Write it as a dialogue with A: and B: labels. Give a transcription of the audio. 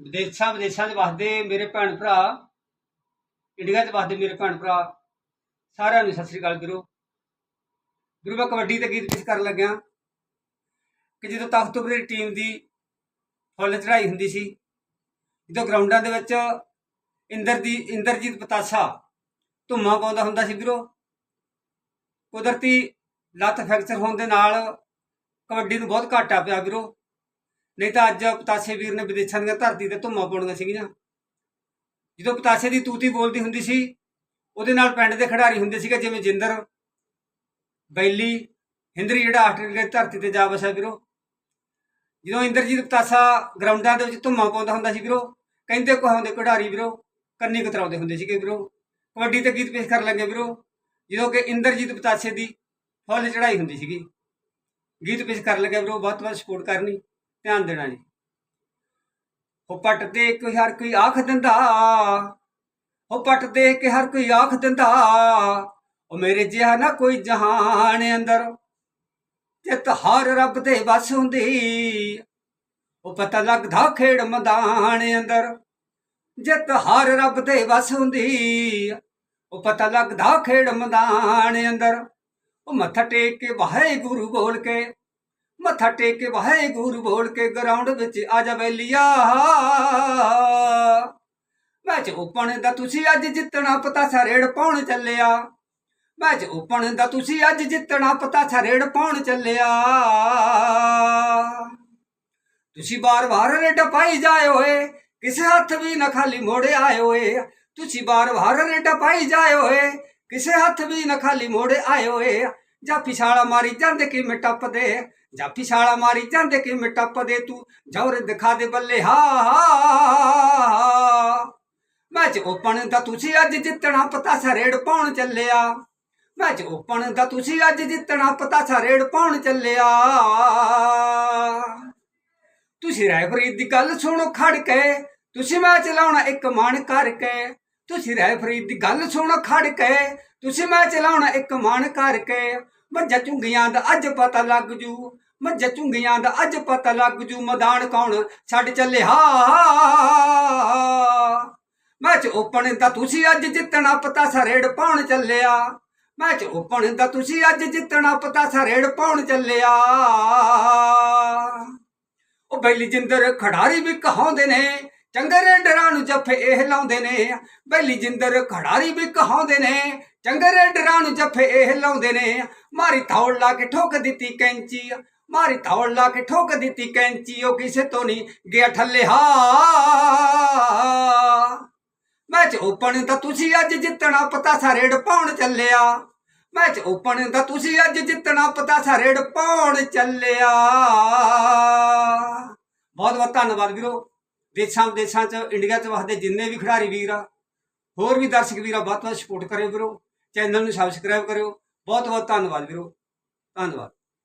A: ਵਿਦੇਸ਼ਾਂ ਵਿਦੇਸ਼ਾਂ 'ਚ ਵਸਦੇ ਮੇਰੇ ਭੈਣ ਭਰਾ, ਇੰਡੀਆ 'ਚ ਵਸਦੇ ਮੇਰੇ ਭੈਣ ਭਰਾ, ਸਾਰਿਆਂ ਨੂੰ ਸਤਿ ਸ੍ਰੀ ਅਕਾਲ ਵੀਰੋ ਵੀਰੋ ਮੈਂ ਕਬੱਡੀ ਤੇ ਗੀਤ ਪੇਸ਼ ਕਰਨ ਲੱਗਿਆ ਕਿ ਜਦੋਂ ਤਖ਼ਤ ਦੀ ਟੀਮ ਦੀ ਫੁੱਲ ਚੜਾਈ ਹੁੰਦੀ ਸੀ, ਜਦੋਂ ਗਰਾਊਂਡਾਂ ਦੇ ਵਿੱਚ ਇੰਦਰ ਦੀ ਇੰਦਰਜੀਤ ਪਤਾਸਾ ਧੁੰਮਾਂ ਪਾਉਂਦਾ ਹੁੰਦਾ ਸੀ ਵੀਰੋ, ਕੁਦਰਤੀ ਲੱਤ ਫ੍ਰੈਕਚਰ ਹੋਣ ਦੇ ਨਾਲ ਕਬੱਡੀ ਨੂੰ ਬਹੁਤ ਘਾਟਾ ਪਿਆ ਵੀਰੋ। ਨਹੀਂ ਤਾਂ ਅੱਜ ਪਤਾਸੇ ਵੀਰ ਨੇ ਵਿਦੇਸ਼ਾਂ ਦੀਆਂ ਧਰਤੀ ਤੇ ਧੁੰਮਾਂ ਪਾਉਣੀਆਂ ਸੀਗੀਆਂ। ਜਦੋਂ ਪਤਾਸੇ ਦੀ ਤੂਤੀ ਬੋਲਦੀ ਹੁੰਦੀ ਸੀ, ਉਹਦੇ ਨਾਲ ਪਿੰਡ ਦੇ ਖਿਡਾਰੀ ਹੁੰਦੇ ਸੀਗੇ, ਜਿਵੇਂ ਜਿੰਦਰ, ਬੈਲੀ ਹਿੰਦਰੀ ਜਿਹੜਾ ਆਸਟ੍ਰੇਲੀਆ ਦੀ ਧਰਤੀ ਤੇ ਜਾ ਵਸਿਆ ਵੀਰੋ। ਜਦੋਂ ਇੰਦਰਜੀਤ ਪਤਾਸਾ ਗਰਾਊਂਡਾਂ ਦੇ ਵਿੱਚ ਧੁੰਮਾਂ ਪਾਉਂਦਾ ਹੁੰਦਾ ਸੀ ਵੀਰੋ, ਕਹਿੰਦੇ ਕਹਾਉਂਦੇ ਖਿਡਾਰੀ ਵੀਰੋ, ਕੰਨੀ ਕਤਰਾਉਂਦੇ ਹੁੰਦੇ ਸੀਗੇ ਵੀਰੋ। ਕਬੱਡੀ ਤੇ ਗੀਤ ਪੇਸ਼ ਕਰਨ ਲੱਗੇ ਵੀਰੋ। ਜਦੋਂ ਕਿ ਇੰਦਰਜੀਤ ਪਤਾਸੇ ਦੀ ਫੁੱਲ ਚੜਾਈ ਹੁੰਦੀ ਸੀਗੀ। ਗੀਤ ਪੇਸ਼ ਕਰਨ ਲੱਗੇ ਵੀਰੋ ਬਹੁਤ ਬਹੁਤ ਸਪੋਰਟ ਕਰਨੀ। ਧਿਆਨ ਦੇਣਾ ਜੀ। ਉਹ ਪੱਟ ਦੇ ਕੋਈ ਹਰ ਕੋਈ ਆਖ ਦਿੰਦਾ। ਉਹ ਪੱਟ ਦੇਖ ਕੇ ਹਰ ਕੋਈ ਆਖ ਦਿੰਦਾ। ਉਹ ਮੇਰੇ ਜਿਹਾ ਨਾ ਕੋਈ ਜਹਾਨ ਅੰਦਰ ਤੇ ਹਰ ਰੱਬ ਦੇ ਵਸ ਹੁੰਦੀ। ਉਹ ਪਤਾ ਲੱਗਦਾ ਖੇੜ ਮੈਦਾਨ ਅੰਦਰ, ਜਿੱਤ ਹਰ ਰੱਬ ਦੇ ਵਸ ਹੁੰਦੀ। ਉਹ ਪਤਾ ਲੱਗਦਾ ਖੇੜ ਮੈਦਾਨ ਅੰਦਰ ਉਹ ਮੱਥਾ ਟੇਕ ਕੇ ਵਾਹਿਗੁਰੂ ਬੋਲ ਕੇ ਮੱਥਾ ਟੇਕ ਕੇ ਵਾਹਿਗੁਰੂ ਬੋਲ ਕੇ ਗਰਾਊਂਡ ਵਿੱਚ ਆ ਜਾ ਬੈਲੀਆ। ਮੈਚ ਓਪਨ ਦਾ ਤੁਸੀਂ ਅੱਜ ਜਿੱਤਣਾ ਪਤਾ ਸਰੇੜ ਪਾਉਣ ਚੱਲਿਆ। ਮੈਚ ਓਪਨ ਦਾ ਤੁਸੀਂ ਅੱਜ ਜਿੱਤਣਾ ਪਤਾ ਸਰੇੜ ਪਾਉਣ ਚੱਲਿਆ। ਤੁਸੀਂ ਬਾਰ-ਬਾਰ ਰੇਡ ਪਾਈ ਜਾਏ ਹੋਏ, ਕਿਸੇ ਹੱਥ ਵੀ ਨਾ ਖਾਲੀ ਮੋੜੇ ਆਏ ਹੋਏ। ਤੁਸੀਂ ਬਾਰ-ਬਾਰ ਰੇਡ ਪਾਈ ਜਾਏ ਹੋਏ, ਕਿਸੇ ਹੱਥ ਵੀ ਨਾ ਖਾਲੀ ਮੋੜੇ ਆਏ ਹੋਏ। ਜਾਂ ਛਾਲਾ ਮਾਰੀ ਜਾਂਦੇ ਕਿਵੇਂ ਟੱਪਦੇ ਜਾਂ ਛਾਲਾ ਮਾਰੀ ਜਾਂਦੇ ਕਿਵੇਂ ਟੱਪਦੇ ਤੂੰ ਜੌਰ ਦਿਖਾ ਦੇ ਬੱਲੇ, ਹਾ ਮੈਚ ਓਪਨ ਦਾ ਤੁਸੀਂ ਅੱਜ ਜਿੱਤਣਾ, ਪਤਾ ਸਰੇੜ ਪਾਉਣ ਚੱਲਿਆ। ਮੈਚ ਓਪਨ ਦਾ ਤੁਸੀਂ ਅੱਜ ਜਿੱਤਣਾ, ਪਤਾ ਸਰੇੜ ਪਾਉਣ ਚੱਲਿਆ। ਤੁਸੀਂ ਰੈਫਰੀ ਦੀ ਗੱਲ ਸੁਣੋ ਖੜ ਕੇ ਤੁਸੀਂ ਮੈਚ ਲਾਉਣਾ ਇੱਕ ਮਨ ਕਰਕੇ। ਤੁਸੀਂ ਰੈਫਰੀ ਦੀ ਗੱਲ ਸੁਣੋ ਖੜ ਕੇ ਤੁਸੀਂ ਮੈਂ ਚਲਾਉਣਾ ਇੱਕ ਮਨ ਕਰਕੇ, ਮੱਝ ਚੁੰਗੀਆਂ ਦਾ ਅੱਜ ਪਤਾ ਲੱਗ ਜੂ, ਮੱਝ ਚੁੰਗੀਆਂ ਦਾ ਅੱਜ ਪਤਾ ਲੱਗ ਜੂ, ਮੈਦਾਨ ਕੌਣ ਛੱਡ ਚੱਲਿਆ ਮੈਚ ਓਪਨ ਦਾ ਤੁਸੀਂ ਅੱਜ ਜਿੱਤਣਾ ਪਤਾ ਸਰੇੜ ਪਾਉਣ ਚੱਲਿਆ। ਮੈਚ ਓਪਨ ਦਾ ਤੁਸੀਂ ਅੱਜ ਜਿੱਤਣਾ ਪਤਾ ਸਰੇੜ ਪਾਉਣ ਚੱਲਿਆ। ਉਹ ਬੈਲੀ ਜਿੰਦਰ ਖਿਡਾਰੀ ਵੀ ਕਹਾਉਂਦੇ ਨੇ ਚੰਗੇ ਰੇਡਰਾਂ ਨੂੰ ਜੱਫੇ ਇਹ ਲਾਉਂਦੇ ਨੇ, ਬੈਲੀ ਜਿੰਦਰ ਖੜਾਰੀ ਵੀ ਕਹਾਉਂਦੇ ਨੇ। ਚੰਗੇ ਰੇਡਰਾਂ ਨੂੰ ਜੱਫੇ ਇਹ ਲਾਉਂਦੇ ਨੇ, ਮਾਰੀ ਥੌੜ ਲਾ ਕੇ ਠੋਕ ਦਿੱਤੀ ਕੈਂਚੀ। ਮਾਰੀ ਥੌੜ ਲਾ ਕੇ ਠੋਕ ਦਿੱਤੀ ਕੈਂਚੀ, ਉਹ ਕਿਸੇ ਤੋਂ ਨਹੀਂ ਗਿਆ ਠੱਲੇ ਹਾ। ਮੈਚ ਓਪਨ ਤਾਂ ਤੁਸੀਂ ਅੱਜ ਜਿੱਤਣਾ ਪਤਾ ਸਰੇੜ ਪਾਉਣ ਚੱਲਿਆ। ਮੈਚ ਓਪਨ ਤਾਂ ਤੁਸੀਂ ਅੱਜ ਜਿੱਤਣਾ ਪਤਾ ਸਰੇੜ ਪਾਉਣ ਚੱਲਿਆ। ਬਹੁਤ ਬਹੁਤ ਧੰਨਵਾਦ ਵੀਰੋ। ਦੇਸ਼ਾਂ ਵਿਦੇਸ਼ਾਂ ਚ, ਇੰਡੀਆ ਚ ਵਸਦੇ ਜਿੰਨੇ ਵੀ ਖਿਡਾਰੀ ਵੀਰ ਆ, ਹੋਰ ਵੀ ਦਰਸ਼ਕ ਵੀਰ ਵੀਰਾ ਬਹੁਤ ਬਹੁਤ ਸਪੋਰਟ ਕਰਿਓ ਵੀਰੋ ਚੈਨਲ ਨੂੰ ਸਬਸਕ੍ਰਾਈਬ ਕਰਿਓ ਬਹੁਤ ਬਹੁਤ ਧੰਨਵਾਦ ਵੀਰੋ, ਧੰਨਵਾਦ।